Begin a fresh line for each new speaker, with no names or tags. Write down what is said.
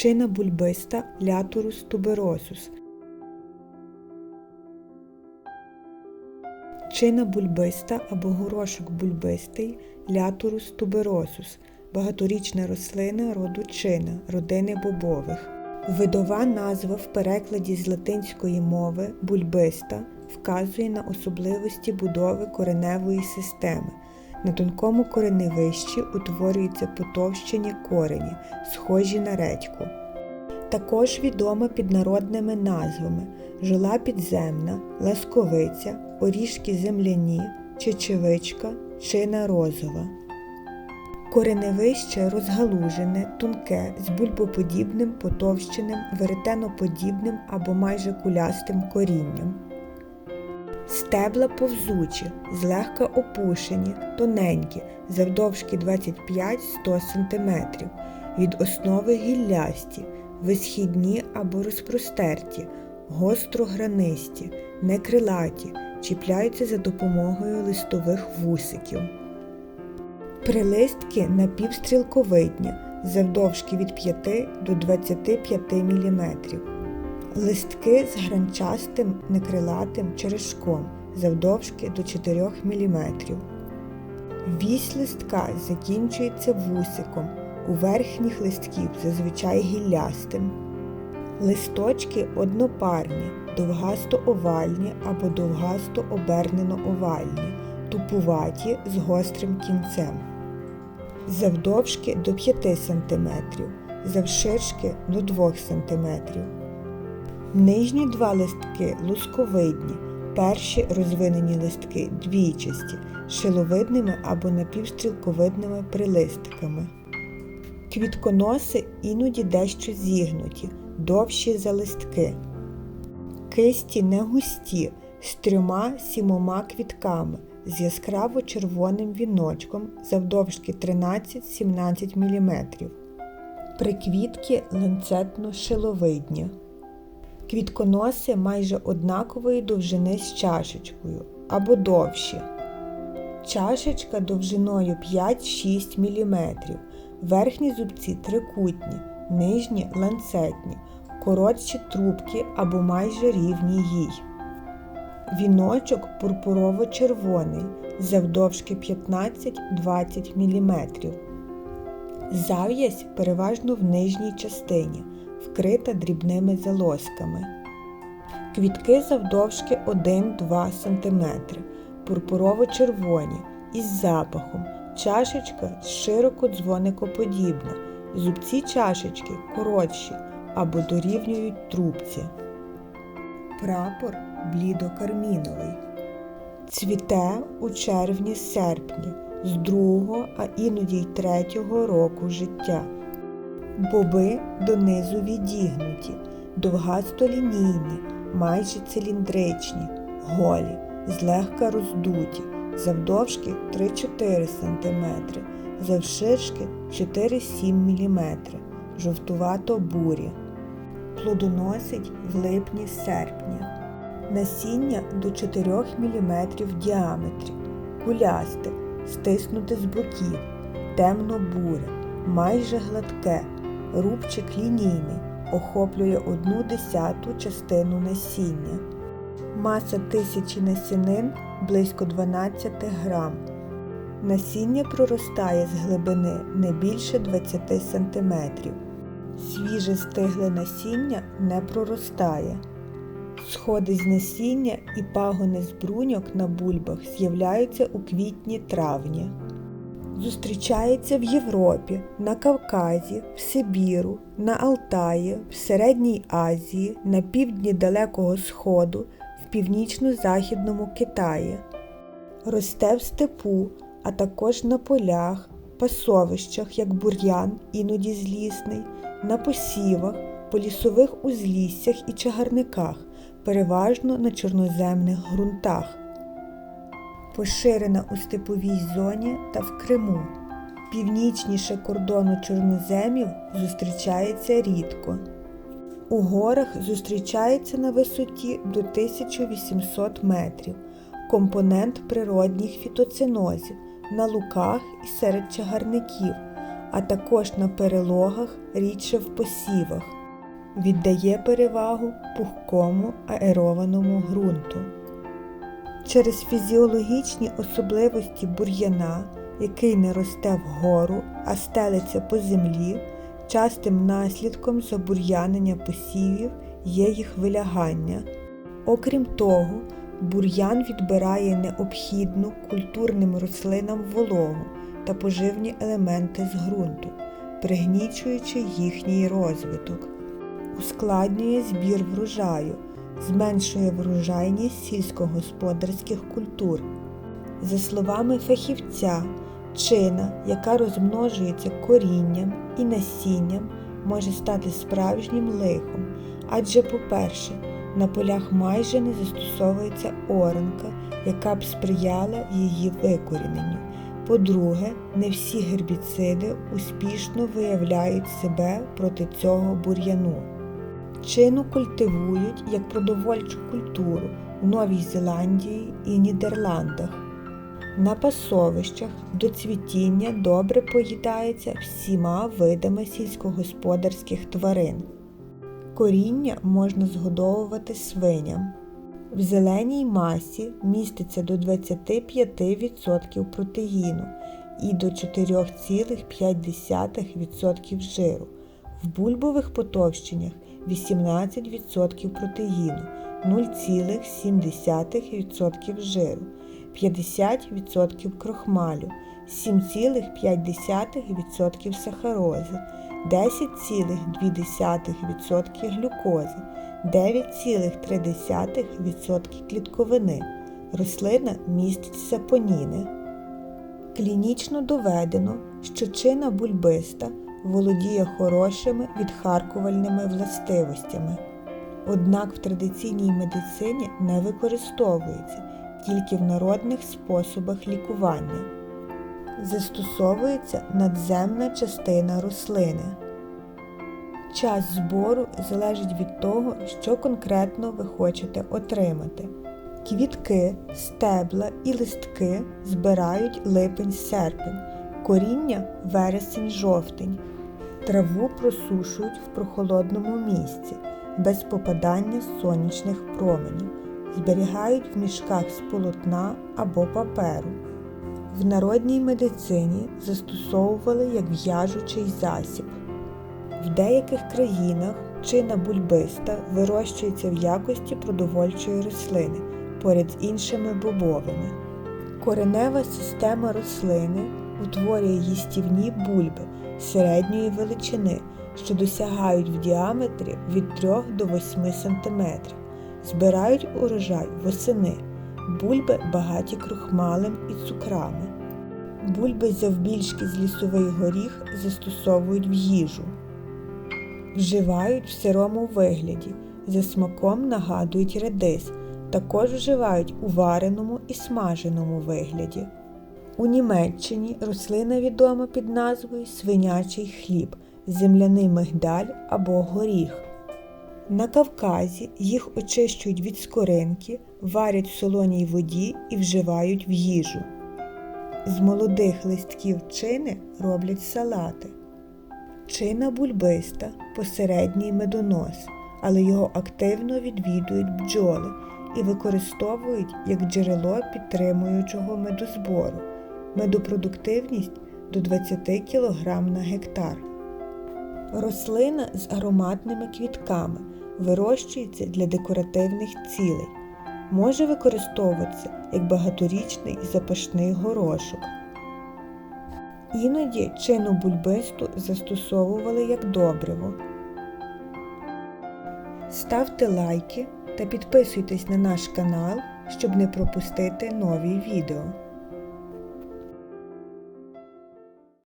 Чина бульбиста Ляторус туберосус. Чина бульбиста або горошок бульбистий Ляторус туберосус багаторічна рослина роду чина, родини бобових. Видова назва в перекладі з латинської мови бульбиста вказує на особливості будови кореневої системи. На тонкому кореневищі утворюються потовщені корені, схожі на редьку. Також відома під народними назвами жола підземна, ласковиця, орішки земляні, чечевичка, чина розова. Кореневище розгалужене, тонке, з бульбоподібним, потовщеним, веретеноподібним або майже кулястим корінням. Стебла повзучі, злегка опушені, тоненькі, завдовжки 25-100 см, від основи гіллясті, висхідні або розпростерті, гострогранисті, некрилаті, чіпляються за допомогою листових вусиків. Прилистки напівстрілковидні, завдовжки від 5 до 25 мм. Листки з гранчастим некрилатим черешком завдовжки до 4 мм. Вісь листка закінчується вусиком, у верхніх листків зазвичай гіллястим. Листочки однопарні, довгасто-овальні або довгасто обернено овальні, тупуваті з гострим кінцем. Завдовжки до 5 см, завширшки до 2 см. Нижні два листки лусковидні, перші розвинені листки двійчасті, шиловидними або напівстрілковидними прилистиками. Квітконоси іноді дещо зігнуті, довші за листки. Кисті не густі, з трьома сімома квітками, з яскраво червоним віночком завдовжки 13-17 мм. Приквітки ланцетно-шиловидні. Квітконоси майже однакової довжини з чашечкою або довші. Чашечка довжиною 5-6 мм. Верхні зубці трикутні, нижні ланцетні, коротші трубки або майже рівні їй. Віночок пурпурово-червоний, завдовжки 15-20 мм. Зав'язь переважно в нижній частині, вкрита дрібними залозками. Квітки завдовжки 1-2 см, пурпурово-червоні, із запахом, чашечка широко дзвоникоподібна, зубці чашечки коротші або дорівнюють трубці. Прапор блідокарміновий. Цвіте у червні-серпні з другого, а іноді й третього року життя. Боби донизу відігнуті, довгасто-лінійні, майже циліндричні, голі, злегка роздуті, завдовжки 3-4 см, завширшки 4-7 мм, жовтувато-бурі. Плодоносить в липні-серпні. Насіння до 4 мм в діаметрі, кулясте, стиснуте з боків, темно-буре, майже гладке, рубчик лінійний, охоплює одну десяту частину насіння. Маса тисячі насінин близько 12 грам. Насіння проростає з глибини не більше 20 см. Свіже стигле насіння не проростає. Сходи з насіння і пагони з бруньок на бульбах з'являються у квітні-травні. Зустрічається в Європі, на Кавказі, в Сибіру, на Алтаї, в Середній Азії, на півдні Далекого Сходу, північно-західному Китаї. Росте в степу, а також на полях, пасовищах, як бур'ян, іноді злісний, на посівах, по лісових узліссях і чагарниках, переважно на чорноземних ґрунтах. Поширена у степовій зоні та в Криму. Північніше кордону чорноземів зустрічається рідко. У горах зустрічається на висоті до 1800 метрів, компонент природних фітоцинозів на луках і серед чагарників, а також на перелогах рідше в посівах. Віддає перевагу пухкому аерованому ґрунту. Через фізіологічні особливості бур'яна, який не росте вгору, а стелиться по землі, частим наслідком забур'янення посівів є їх вилягання. Окрім того, бур'ян відбирає необхідну культурним рослинам вологу та поживні елементи з ґрунту, пригнічуючи їхній розвиток, ускладнює збір врожаю, зменшує врожайність сільськогосподарських культур. За словами фахівця, чина, яка розмножується корінням і насінням, може стати справжнім лихом, адже, по-перше, на полях майже не застосовується оранка, яка б сприяла її викоріненню. По-друге, не всі гербіциди успішно виявляють себе проти цього бур'яну. Чину культивують як продовольчу культуру в Новій Зеландії і Нідерландах. На пасовищах до цвітіння добре поїдається всіма видами сільськогосподарських тварин. Коріння можна згодовувати свиням. В зеленій масі міститься до 25% протеїну і до 4,5% жиру. В бульбових потовщеннях 18% протеїну, 0,7% жиру, 50% крохмалю, 7,5% сахарози, 10,2% глюкози, 9,3% клітковини. Рослина містить сапоніни. Клінічно доведено, що чина бульбиста володіє хорошими відхаркувальними властивостями. Однак в традиційній медицині не використовується тільки в народних способах лікування. Застосовується надземна частина рослини. Час збору залежить від того, що конкретно ви хочете отримати. Квітки, стебла і листки збирають липень-серпень, коріння вересень-жовтень. Траву просушують в прохолодному місці, без попадання сонячних променів, зберігають в мішках з полотна або паперу. В народній медицині застосовували як в'яжучий засіб. В деяких країнах чина бульбиста вирощується в якості продовольчої рослини поряд з іншими бобовими. Коренева система рослини утворює їстівні бульби середньої величини, що досягають в діаметрі від 3 до 8 см. Збирають урожай восени. Бульби багаті крохмалем і цукрами. Бульби завбільшки з лісовий горіх застосовують в їжу. Вживають в сирому вигляді, за смаком нагадують редис, також вживають у вареному і смаженому вигляді. У Німеччині рослина відома під назвою свинячий хліб, земляний мигдаль або горіх. На Кавказі їх очищують від скоринки, варять в солоній воді і вживають в їжу. З молодих листків чини роблять салати. Чина бульбиста посередній медонос, але його активно відвідують бджоли і використовують як джерело підтримуючого медозбору, медопродуктивність до 20 кг на гектар. Рослина з ароматними квітками вирощується для декоративних цілей. Може використовуватися як багаторічний і запашний горошок. Іноді чину бульбисту застосовували як добриво. Ставте лайки та підписуйтесь на наш канал, щоб не пропустити нові відео.